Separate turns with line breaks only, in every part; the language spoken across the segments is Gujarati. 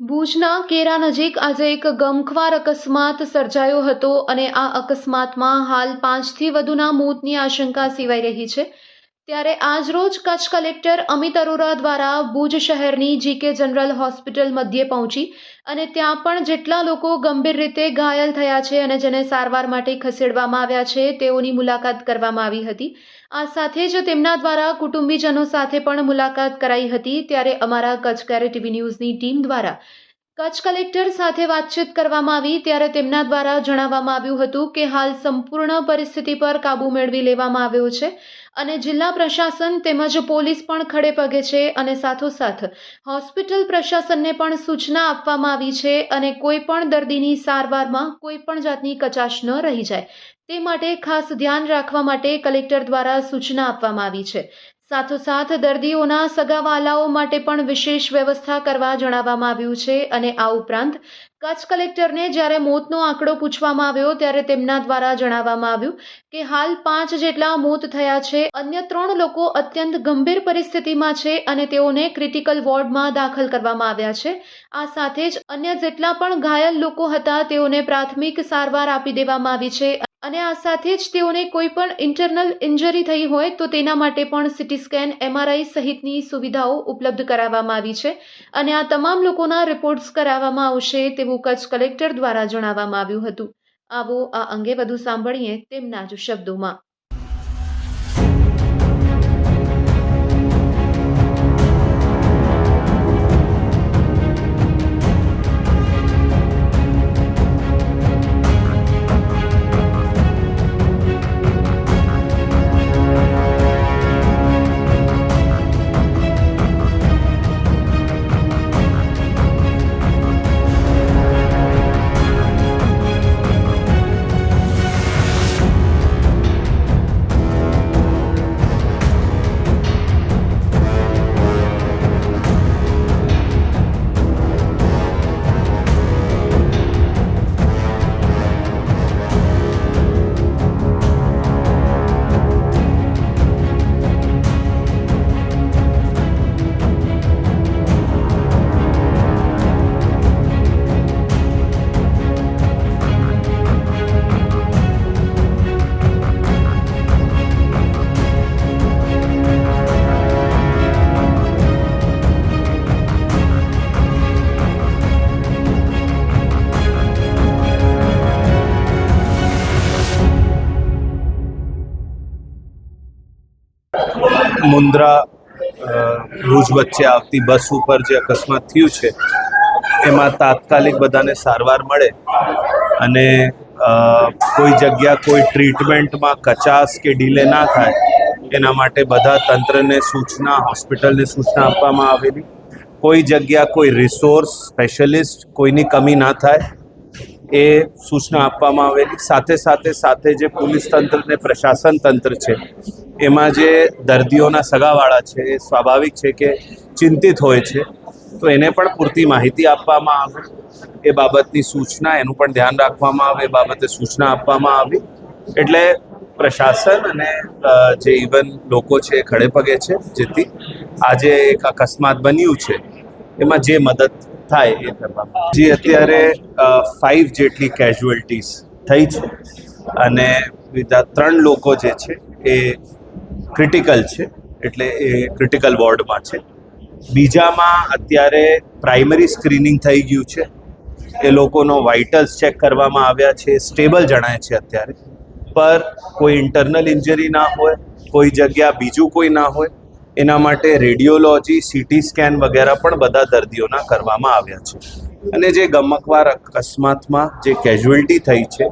ભુજના કેરા નજીક આજે એક ગમખ્વાર અકસ્માત સર્જાયો હતો અને આ અકસ્માતમાં હાલ પાંચથી વધુના મોતની આશંકા સેવાઈ રહી છે. ત્યારે આજરોજ કચ્છ કલેક્ટર અમિત અરોરા દ્વારા ભુજ શહેરની જીકે જનરલ હોસ્પિટલ મધ્યે પહોંચી અને ત્યાં પણ જેટલા લોકો ગંભીર રીતે ઘાયલ થયા છે અને જેને સારવાર માટે ખસેડવામાં આવ્યા છે, તેઓની મુલાકાત કરવામાં આવી હતી. આ સાથે જ તેમના દ્વારા કુટુંબીજનો સાથે પણ મુલાકાત કરાઈ હતી. ત્યારે અમારા કચ્છ કેરે ટીવી ન્યૂઝની ટીમ દ્વારા કચ્છ કલેક્ટર સાથે વાતચીત કરવામાં આવી ત્યારે તેમના દ્વારા જણાવવામાં આવ્યું હતું કે હાલ સંપૂર્ણ પરિસ્થિતિ પર કાબૂ મેળવી લેવામાં આવ્યો છે અને જિલ્લા પ્રશાસન તેમજ પોલીસ પણ ખડે પગે છે અને સાથોસાથ હોસ્પિટલ પ્રશાસનને પણ સૂચના આપવામાં આવી છે અને કોઈ પણ દર્દીની સારવારમાં કોઈ પણ જાતની કચાશ ન રહી જાય. તે માટે ખાસ ધ્યાન રાખવા માટે કલેક્ટર દ્વારા સૂચના આપવામાં આવી છે. સાથોસાથ દર્દીઓના સગાવાલાઓ માટે પણ વિશેષ વ્યવસ્થા કરવા જણાવવામાં આવ્યું છે અને આ ઉપરાંત કચ્છ કલેક્ટરને જ્યારે મોતનો આંકડો પૂછવામાં આવ્યો ત્યારે તેમના દ્વારા જણાવવામાં આવ્યું કે હાલ પાંચ જેટલા મોત થયા છે, અન્ય ત્રણ લોકો અત્યંત ગંભીર પરિસ્થિતિમાં છે અને તેઓને ક્રિટિકલ વોર્ડમાં દાખલ કરવામાં આવ્યા છે. આ સાથે જ અન્ય જેટલા પણ ઘાયલ લોકો હતા તેઓને પ્રાથમિક સારવાર આપી દેવામાં આવી છે. અને આ સાથે જ તેઓને કોઈ પણ ઇન્ટરનલ ઇન્જરી થઈ હોય તો તેના માટે પણ સીટી સ્કેન એમઆરઆઈ સહિતની સુવિધાઓ ઉપલબ્ધ કરાવવામાં આવી છે. અને આ તમામ લોકોના રિપોર્ટ્સ કરાવવામાં આવશે તેવું કચ્છ કલેક્ટર દ્વારા જણાવવામાં આવ્યું હતું. આવો આ અંગે વધુ સાંભળીએ તેમના જ શબ્દોમાં.
મુન્દ્રા ભુજ વચ્ચે આવતી બસ ઉપર જે અકસ્માત થયું છે, એમાં તાત્કાલિક બધાને સારવાર મળે અને કોઈ જગ્યા કોઈ ટ્રીટમેન્ટમાં કચાસ કે ડીલે ના થાય, એના માટે બધા તંત્રને સૂચના, હોસ્પિટલને સૂચના આપવામાં આવેલી. કોઈ જગ્યા કોઈ રિસોર્સ સ્પેશિયલિસ્ટ કોઈની કમી ના થાય એ સૂચના આપવામાં આવેલી. સાથે સાથે સાથે જે પોલીસ તંત્ર ને પ્રશાસન તંત્ર છે, એમાં જે દર્દીઓના સગાવાળા છે, એ સ્વાભાવિક છે કે ચિંતિત હોય છે. તો એને પણ પૂરતી માહિતી આપવામાં આવે. એ બાબતની સૂચના, એનું પણ ધ્યાન રાખવામાં આવે. એ બાબતે સૂચના આપવામાં આવી. એટલે પ્રશાસન અને જે ઇવન લોકો છે એ ખડે પગે છે, જેથી આજે એક અકસ્માત બન્યું છે. એમાં જે મદદ થાય એ કરવામાં જે અત્યારે ફાઇવ જેટલી કેઝ્યુઅલ્ટીઝ થઈ છે. અને બીજા ત્રણ લોકો જે છે એ ક્રિટિકલ છે એટલે એ ક્રિટિકલ વોર્ડમાં છે. બીજામાં અત્યારે પ્રાઇમરી સ્ક્રીનિંગ થઈ ગયું છે. એ લોકોનો વાઇટલ્સ ચેક કરવામાં આવ્યા છે સ્ટેબલ જણાય છે અત્યારે. પર કોઈ ઇન્ટરનલ ઇન્જરી ના હોય કોઈ જગ્યા બીજું કોઈ ના હોય એના માટે રેડિયોલોજી, સીટી સ્કેન વગેરે પણ બધા દર્દીઓના કરવામાં આવ્યા છે. અને જે ગમકવાર અકસ્માતમાં જે કેઝ્યુઅલ્ટી થઈ છે,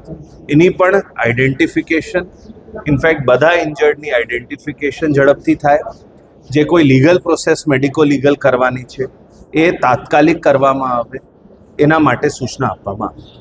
એની પણ આઈડેન્ટિફિકેશન ઇનફેક્ટ બધા ઇન્જર્ડની આઈડેન્ટિફિકેશન ઝડપથી થાય. જે કોઈ લીગલ પ્રોસેસ મેડિકો લીગલ કરવાની છે, એ તાત્કાલિક કરવામાં આવે, એના માટે સૂચના આપવામાં આવે.